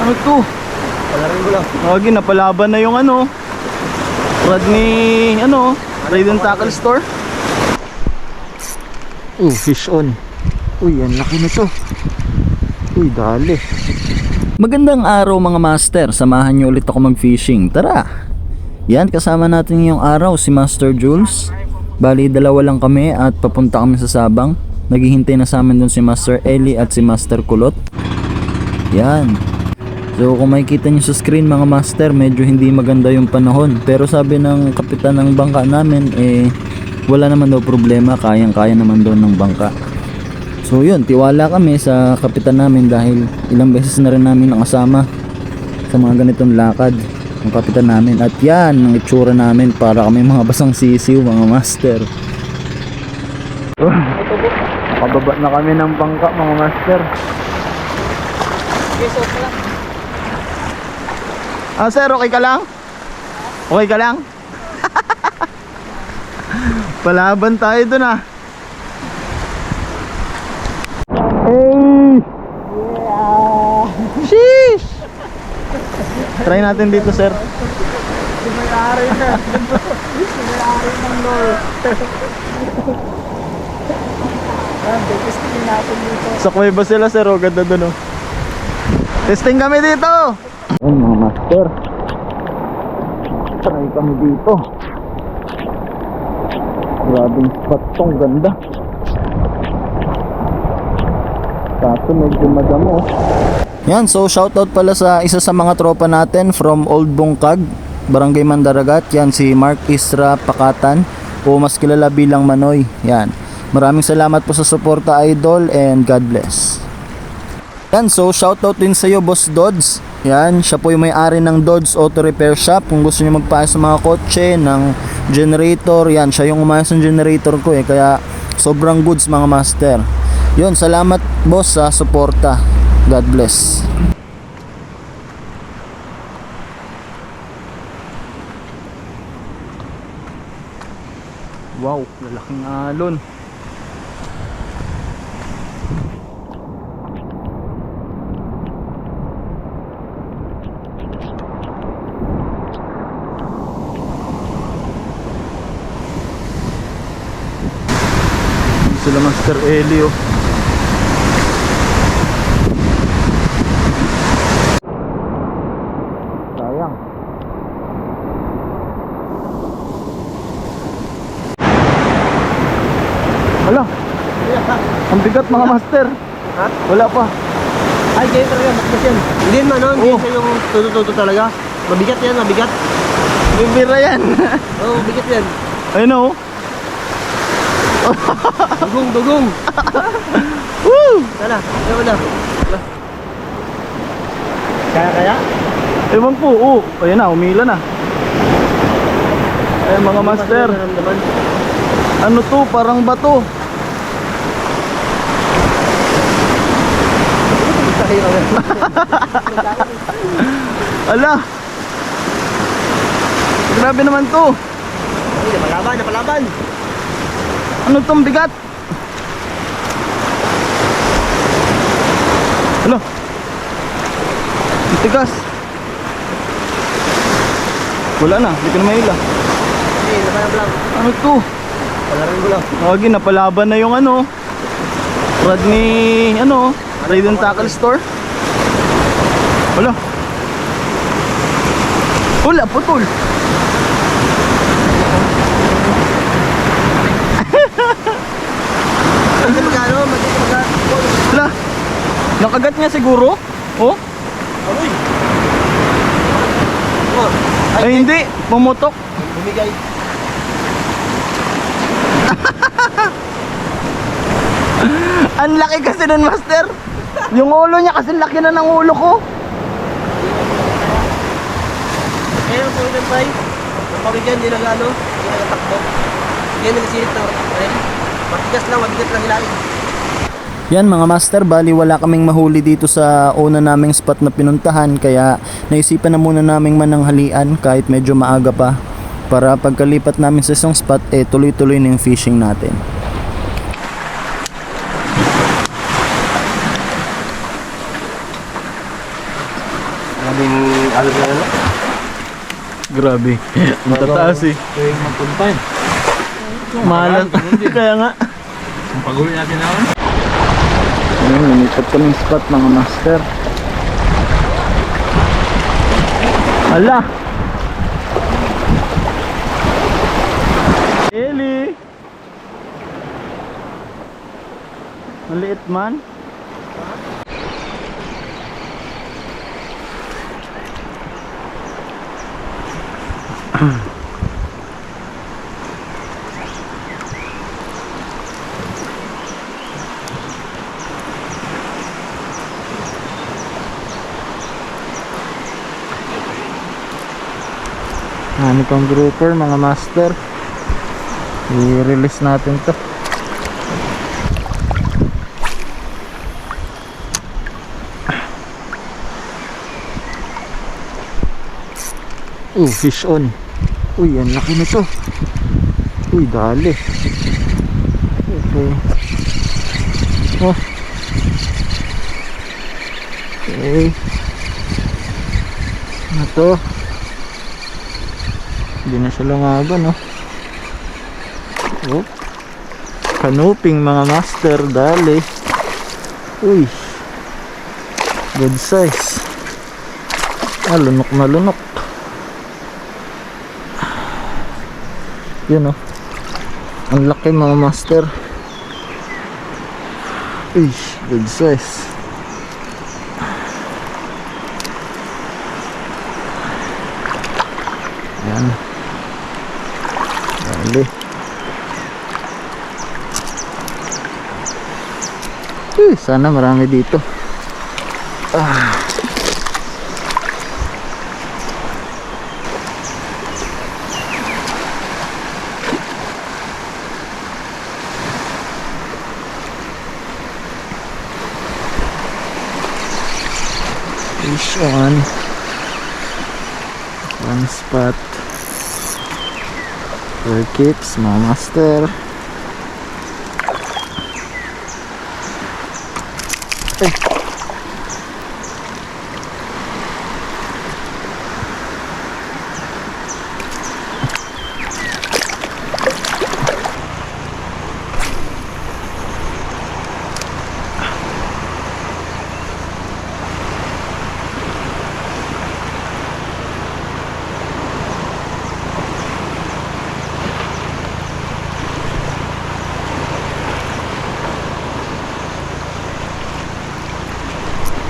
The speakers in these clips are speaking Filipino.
Ano to? Palarin ko lang. Lagi napalaban na yung ano. Rad ni ano, Raiden Tackle Store. Oh, fish on. Uy, ang laki nito. Uy, dali. Magandang araw mga master, samahan niyo ulit ako mag-fishing. Tara! Yan, kasama natin yung araw si Master Jules. Bali, dalawa lang kami at papunta kami sa Sabang. Naghihintay na sa amin dun si Master Eli at si Master Kulot. Yan. So kung makikita niyo sa screen mga master, medyo hindi maganda yung panahon. Pero sabi ng kapitan ng bangka namin, eh wala naman daw problema, kayang-kaya naman doon ng bangka. So yun, tiwala kami sa kapitan namin dahil ilang beses na rin namin nakasama sa mga ganitong lakad ng kapitan namin. At yan, ang itsura namin para kami mga basang sisiw, mga master. Pababa na kami ng bangka mga master. Ah sir, okay ka lang? Okay ka lang? Palaban tayo dun ah. Hey! Sheesh! Try natin dito sir. Sa Cueva sila sir, oh, ganda dun oh. Testing kami dito! Ayun mga master. Try kami dito. Grabing spot tong ganda. Kaso medyo madamo. Yan, so shoutout pala sa isa sa mga tropa natin from Old Bungkag, Barangay Mandaragat. Yan si Mark Isra Pakatan o mas kilala bilang Manoy. Yan. Maraming salamat po sa suporta idol and God bless. Yan, so shoutout din sa iyo Boss Dodds. Yan, siya po yung may-ari ng Dodds Auto Repair Shop. Kung gusto niyo magpaayos ng mga kotse, ng generator, yan, siya yung umayos ng generator ko eh. Kaya sobrang goods mga master. Yun, salamat boss sa suporta. God bless. Wow, lalaking alon. Sila Master Elio. Sayang. Wala. Ang bigat mga master. Ha? Wala pa. Ay, kaya talaga, mabigat yan. Hindi naman, no? Hindi siya yung tuto-tuto talaga. Mabigat yan, mabigat. Bibira yan. Oo, oh, mabigat yan. Ayun oh. Dugong, dugong. Woo! Tala, kaya mo na. Kaya, kaya? Ewan ko. Oh, ayun na, umila na. Ayun mga master. Ano to? Parang bato. Ala. Grabe naman to. Ay, napalaban, napalaban. Ano tong bigat? Ano? Tigas. Wala na, hindi ko na maila. Hindi, napalaban lang. Ano to? Palarin ko lang. Lagi napalaban na yung ano. Rad ni ano, Raiden Tackle Store. Wala. Wala, putol. Hindi magkano, magkano, magkano. Wala. Nakagat niya siguro? Oh? Aroy. Oh, Ay, hindi. Pumutok. bumigay. Ang laki kasi nun, Master. Yung ulo niya kasi laki na ng ulo ko. Kaya po yun bay. Pamigyan, hindi nagano. Hindi nagatakbo. Yan nagsisit na rin. Matigas lang, mabigat lang hilain. Yan mga master, bali wala kaming mahuli dito sa una naming spot na pinuntahan kaya naisipan na muna naming mananghalian kahit medyo maaga pa para pagkalipat namin sa isang spot eh tuloy-tuloy na yung fishing natin. Maraming ano na ano? Grabe. Ang tataas eh. Kaya magpunta yun. Mahalan. Kaya nga. Ang pag-uwi natin naman. Ayun, lumipat kaming spot mga master. Ala! Eli! Maliit man. Ano pang grouper mga master. I-release natin to. Uh, fish on. Uy, ang laki nito. Uy, dali. Okay. Oh. Okay. Ano to? Hindi na siya lumaban, no? Oh. Kanuping mga master, dali. Uy. Good size. Ah, lunok na lunok. Yun, oh. Ang laki mga master. Uy, good size. Yan. Dali. Uy, sana marami dito. Ah. Fish on. One spot. For keeps, mga master. Thanks.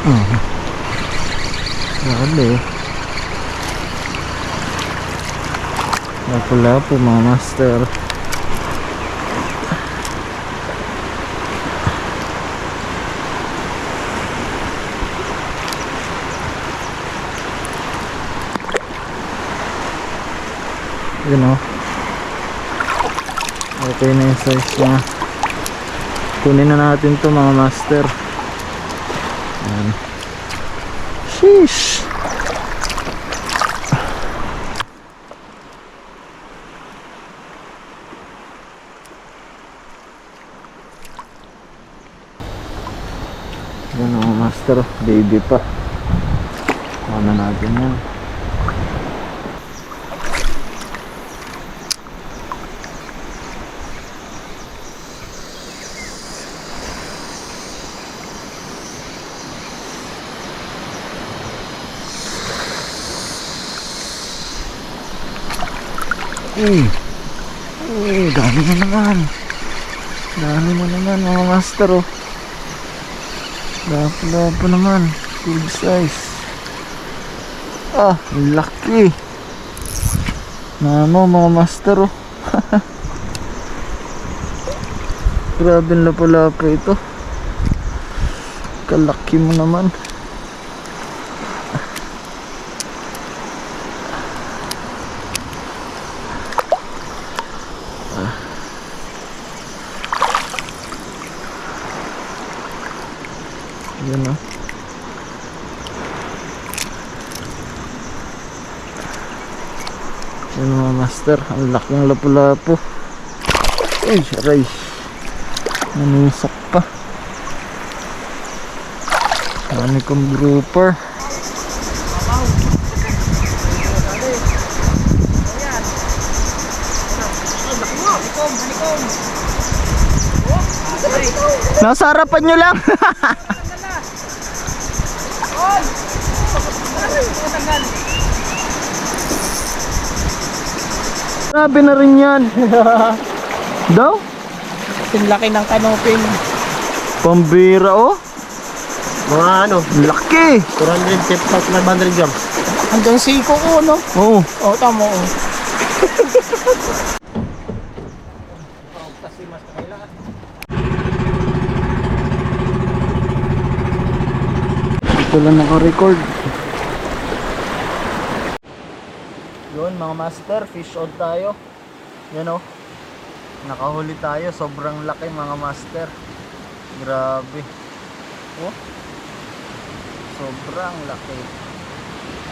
Eh. Dali. Lapu-lapu mga master. Yun o. Okay na yung size niya. Kunin na natin to mga master. Ayan. Sheesh. Yan master, baby pa. Ano natin yan? Uy. Uy, dami na naman. Dami na naman mga master oh. Lapo-lapo naman. Good size. Ah, laki. Nano mga master oh. Grabe ang lapo-lapo ito. Kalaki mo naman. Yun na. Yun mga master. Ang laking lapu-lapu. Uy, aray. Nanisak pa. Ano kong grouper. Nasa harapan nyo lang. Grabe na rin yan. Daw? Yung laki ng kanoping. Pambira oh. Mga ano, Laki. 450 500 grams. Hanggang siko ko, no? Oo. Oo, tama, oh. Ito lang naka-record. Yun mga master, fish on tayo. Yan o. Nakahuli tayo, sobrang laki mga master. Grabe. Oh. Sobrang laki.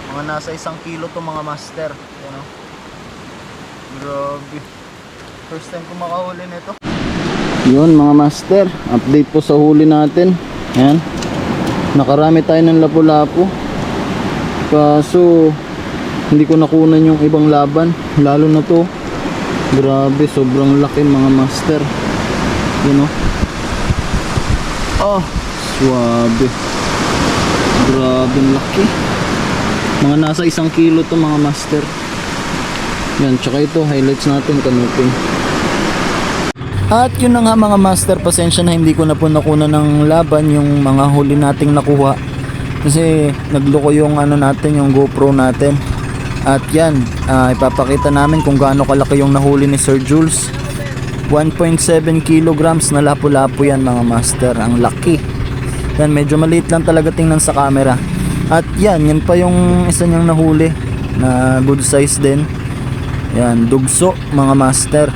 Mga nasa isang kilo to mga master. Yan o. Grabe. First time ko makahuli nito. Yun mga master, update po sa huli natin. Yan. Nakarami tayo ng lapu-lapu. Kaso hindi ko nakunan yung ibang laban, lalo na to. Grabe, sobrang laki mga master. Yun oh. Oh, swabe. Grabe laki. Mga nasa isang kilo to mga master. Yan, tsaka ito, highlights natin kanuping. At yun na nga mga master, pasensya na hindi ko na po nakuna ng laban yung mga huli nating nakuha. Kasi nagloko yung ano natin, yung GoPro natin. At yan, ah, ipapakita namin kung gaano kalaki yung nahuli ni Sir Jules. 1.7 kilograms na lapu-lapu yan mga master, ang laki. Yan, medyo maliit lang talaga tingnan sa camera. At yan, yan pa yung isa niyang nahuli na good size din. Yan, dugso mga master.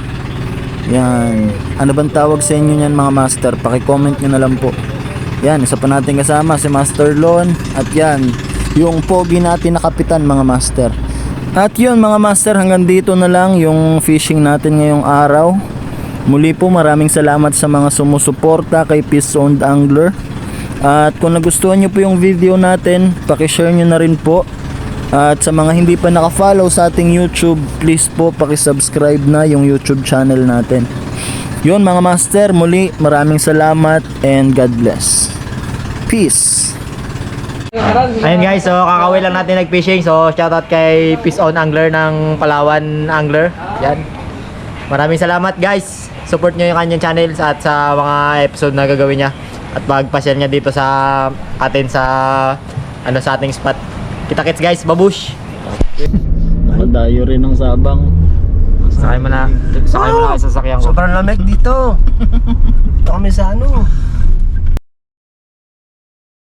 Yan. Ano bang tawag sa inyo niyan mga master? Paki-comment nyo na lang po. Yan, isa pa natin kasama si Master Lon. At yan, yung pogi natin na kapitan mga master. At yun mga master, hanggang dito na lang yung fishing natin ngayong araw. Muli po maraming salamat sa mga sumusuporta kay Peace Owned Angler. At kung nagustuhan nyo po yung video natin, pakishare nyo na rin po. At sa mga hindi pa naka-follow sa ating YouTube, please po paki-subscribe na yung YouTube channel natin. Yun mga master, muli maraming salamat and God bless. Peace. Ayun guys, so kakawin lang natin nag-fishing. So shoutout kay Peace On Angler ng Palawan Angler. Yan. Maraming salamat guys. Support nyo yung kanyang channels at sa mga episode na gagawin niya. At pagpasyal niya dito sa atin sa ano sa ating spot. Kita-kits guys, babush! Nakadayo rin ng sabang. Sakay mo na. Sakay mo na sa sasakyan ko. Sobrang lamig dito. Ito kami sa ano.